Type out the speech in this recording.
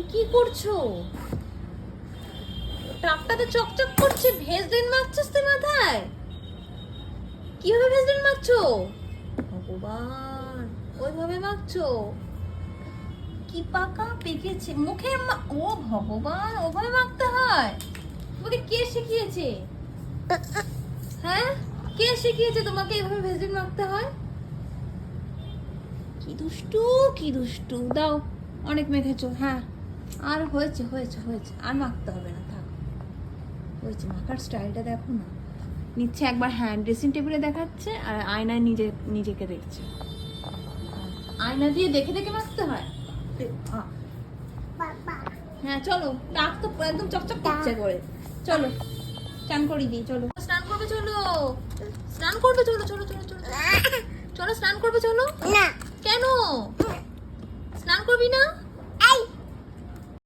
তুমি কি করছ? টাকটা তো চকচক করছে, ভেজলিন মাখছিস তুই মাথায়? কীভাবে ভেজলিন মাখছো? ভগবান, ওইভাবে মাখছো? কি পাকা পেকেছে মুখে ও ভগবান, ওভাবে মাখতে হয়? তোমাকে কে শিখিয়েছে? হ্যাঁ? কে শিখিয়েছে তোমাকে এভাবে ভেজলিন মাখতে হয়? কি দুষ্টু কি দুষ্টু। দাও, অনেক মেখেছো হ্যাঁ। আর হয়েছে হয়েছে হয়েছে। আর মাখতে হবে না থাক। হয়েছে মাখার স্টাইলটা দেখো না। নিচ্ছে একবার হ্যাঁ ড্রেসিং টেবিলে দেখাচ্ছে আর আয়নায় নিজে নিজেকে দেখছে। আয়না দিয়ে দেখে দেখে মাখতে হয়? হ্যাঁ চলো টাক তো একদম চকচক করছে করে। চলো স্নান করি দিই চলো। স্নান করবে চলো। স্নান করবে চলো চলো চলো চলো চলো স্নান করবে চলো। না। কেন? স্নান করবি না?